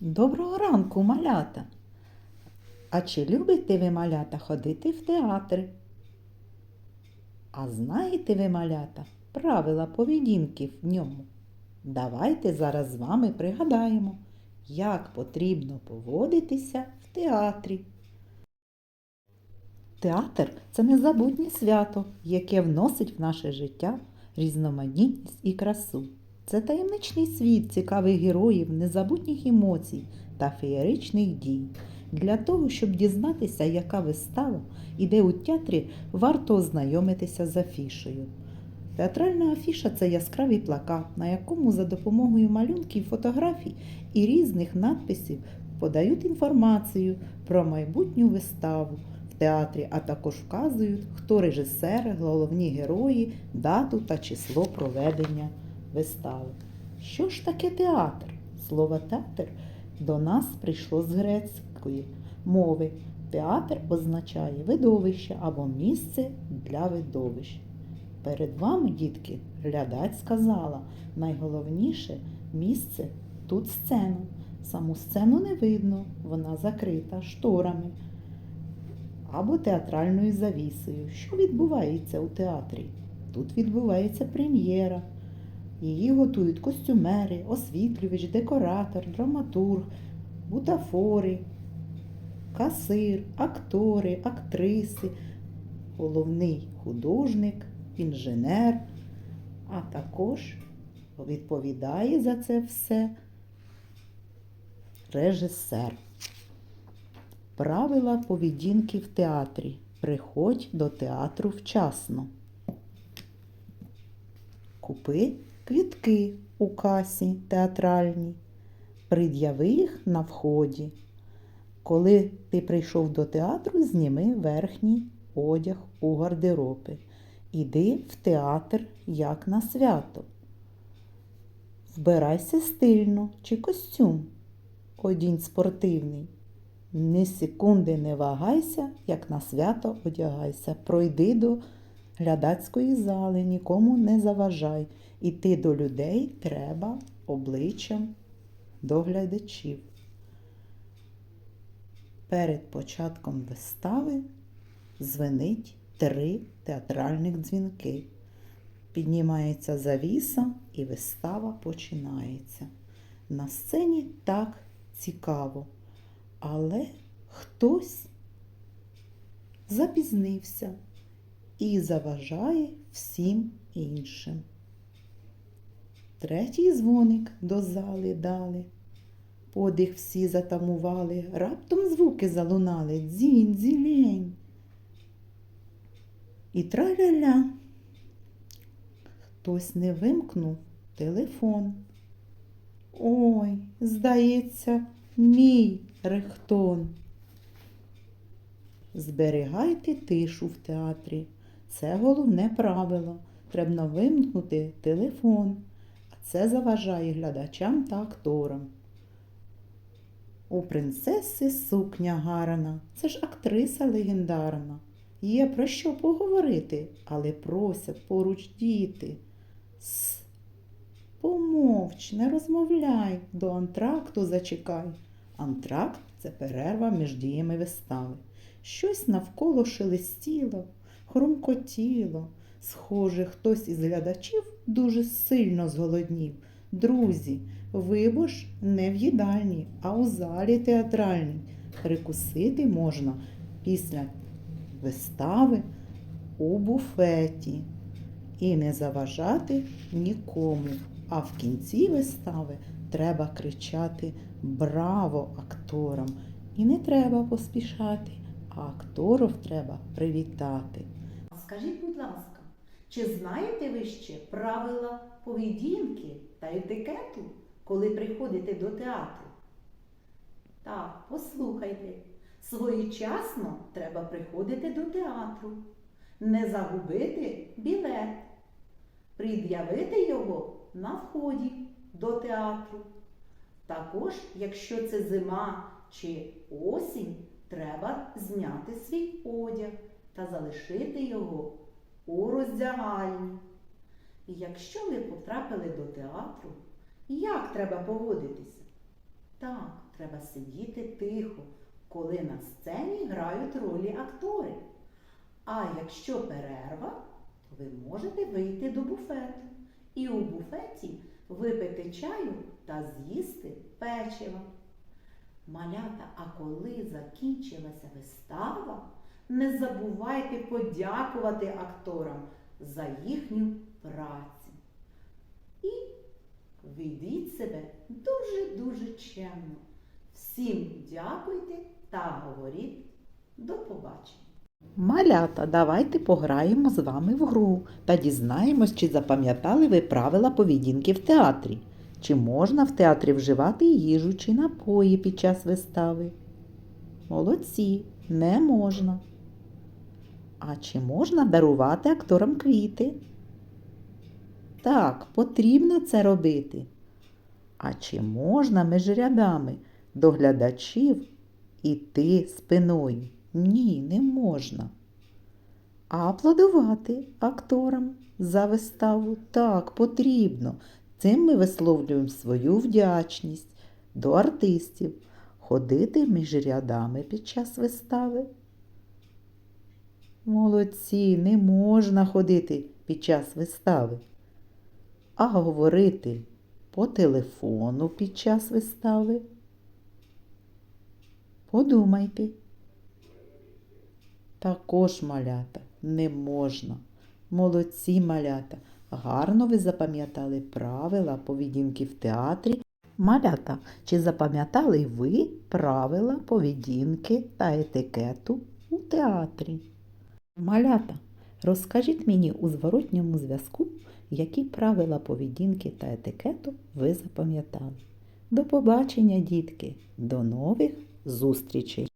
Доброго ранку, малята. А чи любите ви малята ходити в театр? А знаєте ви, малята, правила поведінки в ньому? Давайте зараз з вами пригадаємо, як потрібно поводитися в театрі. Театр це незабутнє свято, яке вносить в наше життя різноманітність і красу. Це таємничний світ цікавих героїв, незабутніх емоцій та феєричних дій. Для того, щоб дізнатися, яка вистава іде у театрі, варто ознайомитися з афішею. Театральна афіша це яскравий плакат, на якому за допомогою малюнків, фотографій і різних надписів подають інформацію про майбутню виставу в театрі, а також вказують, хто режисер, головні герої, дату та число проведення вистави. Що ж таке театр? Слово театр до нас прийшло з грецької мови. Театр означає видовище або місце для видовищ. Перед вами, дітки, глядач сказала, найголовніше місце тут сцена. Саму сцену не видно, вона закрита шторами або театральною завісою. Що відбувається у театрі? Тут відбувається прем'єра. Її готують костюмери, освітлювач, декоратор, драматург, бутафори, касир, актори, актриси, головний художник, інженер, а також відповідає за це все режисер. Правила поведінки в театрі. Приходь до театру вчасно. Купи квітки у касі театральній. Пред'яви їх на вході. Коли ти прийшов до театру, зніми верхній одяг у гардероби. Іди в театр як на свято. Вбирайся стильно чи костюм. Одінь спортивний. Ні секунди не вагайся, як на свято одягайся. Пройди до глядацької зали, нікому не заважай. Іти до людей треба обличчям до глядачів. Перед початком вистави звенить три театральних дзвінки. Піднімається завіса і вистава починається. На сцені так цікаво, але хтось запізнився і заважає всім іншим. Третій дзвоник до зали дали. Подих всі затамували, раптом звуки залунали дзінь, дзілень. І траля-ля. Хтось не вимкнув телефон. Ой, здається, мій рехтон. Зберігайте тишу в театрі. Це головне правило. Треба вимкнути телефон, а це заважає глядачам та акторам. У принцеси сукня гарна, це ж актриса легендарна. Є про що поговорити, але просять поруч діти. С. Помовч, не розмовляй, до антракту зачекай. Антракт це перерва між діями вистави. Щось навколо шелестіло, хрумкотіло. Схоже, хтось із глядачів дуже сильно зголоднів. Друзі, ви бо ж не в їдальні, а у залі театральній. Перекусити можна після вистави у буфеті і не заважати нікому. А в кінці вистави треба кричати Браво акторам! І не треба поспішати, а акторів треба привітати. Скажіть, будь ласка, чи знаєте ви ще правила поведінки та етикету, коли приходите до театру? Так, послухайте, своєчасно треба приходити до театру, не загубити білет, пред'явити його на вході до театру. Також, якщо це зима чи осінь, треба зняти свій одяг та залишити його у роздягальні. І якщо ви потрапили до театру, як треба поводитися? Так, треба сидіти тихо, коли на сцені грають ролі актори. А якщо перерва, то ви можете вийти до буфету і у буфеті випити чаю та з'їсти печиво. Малята, а коли закінчилася вистава, не забувайте подякувати акторам за їхню працю. І ведіть себе дуже-дуже чемно. Всім дякуйте та говоріть до побачення. Малята, давайте пограємо з вами в гру та дізнаємось, чи запам'ятали ви правила поведінки в театрі. Чи можна в театрі вживати їжу чи напої під час вистави? Молодці, не можна. А чи можна дарувати акторам квіти? Так, потрібно це робити. А чи можна між рядами до глядачів іти спиною? Ні, не можна. А аплодувати акторам за виставу так потрібно. Цим ми висловлюємо свою вдячність до артистів, ходити між рядами під час вистави. Молодці, не можна ходити під час вистави, а говорити по телефону під час вистави. Подумайте. Також малята не можна. Молодці малята. Гарно ви запам'ятали правила поведінки в театрі. Малята, чи запам'ятали ви правила поведінки та етикету у театрі? Малята, розкажіть мені у зворотньому зв'язку, які правила поведінки та етикету ви запам'ятали. До побачення, дітки! До нових зустрічей!